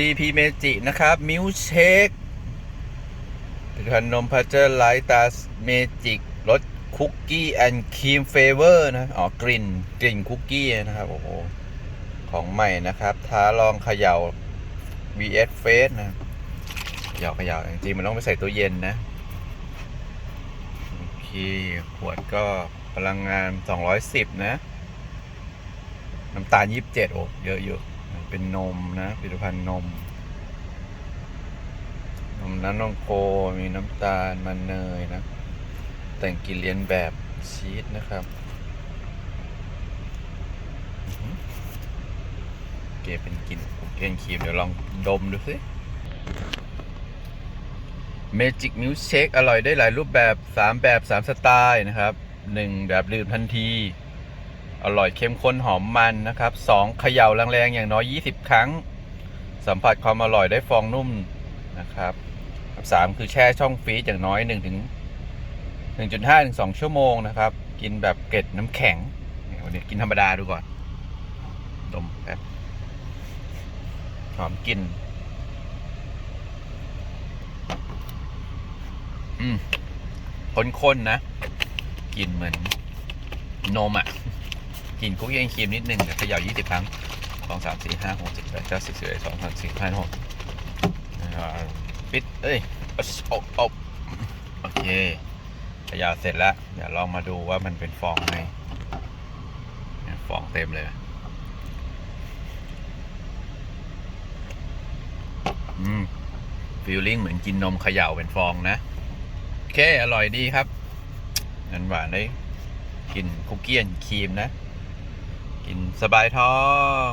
CP เมจินะครับ มิลเชคผลิตภัณฑ์นมพัชเจอร์ไลท์ตาเมจิกรสคุกกี้แอนด์ครีมเฟเวอร์นะ อ๋อ กลิ่น กลิ่นคุกกี้นะครับ โอ้โห ของใหม่นะครับ ท้าลองเขย่า VS Face นะเขย่าเขย่าจริงๆมันต้องไปใส่ตู้เย็นนะ โอเค ขวดก็พลังงาน 210 นะ น้ำตาล 27 โอ้ เยอะอยู่ เป็นนมนะผลิตภัณฑ์นม นมน้ำนมโคมีน้ำตาลมันเนยนะ แต่งกลินเลียนแบบชีสนะครับเคเป็นกลิ่นคุกกี้ครีมเดี๋ยวลองดมดูสิ Magic Milkshake อร่อยได้หลายรูปแบบ 3 แบบ 3 สไตล์นะครับ 1 แบบดื่มทันที อร่อยเข้มข้นหอมมันนะครับ 2 เขย่าแรงๆ อย่างน้อย 20 ครั้ง สัมผัสความอร่อยได้ฟองนุ่มนะครับ3คือแช่ช่องฟรีซอย่างน้อย1ถึง1.5ถึง2ชั่วโมงนะครับ กินแบบเกล็ดน้ำแข็งเนี่ยวันนี้กินธรรมดาดูก่อน ดมแป๊บหอมกลิ่นอืมข้นๆนะกลิ่นเหมือนนมอะ กลิ่นคุกกี้แอครีมนิดนึงแต่เขย่า20ครั้งสองสามสี่ห้าหกเจ็ดแปดเก้าสิบสิบเอ็ดสองสามสี่ห้าหกปิดเอ้ยอบอบโอเคเขย่าเสร็จแล้วเดี๋ยวลองมาดูว่ามันเป็นฟองไหมฟองเต็มเลยอืมฟีลลิ่งเหมือนกินนมเขย่าเป็นฟองนะโอเค อร่อยดีครับนันหวานได้กลินคุกกี้แอนด์ครีมนะ กินสบายท้อง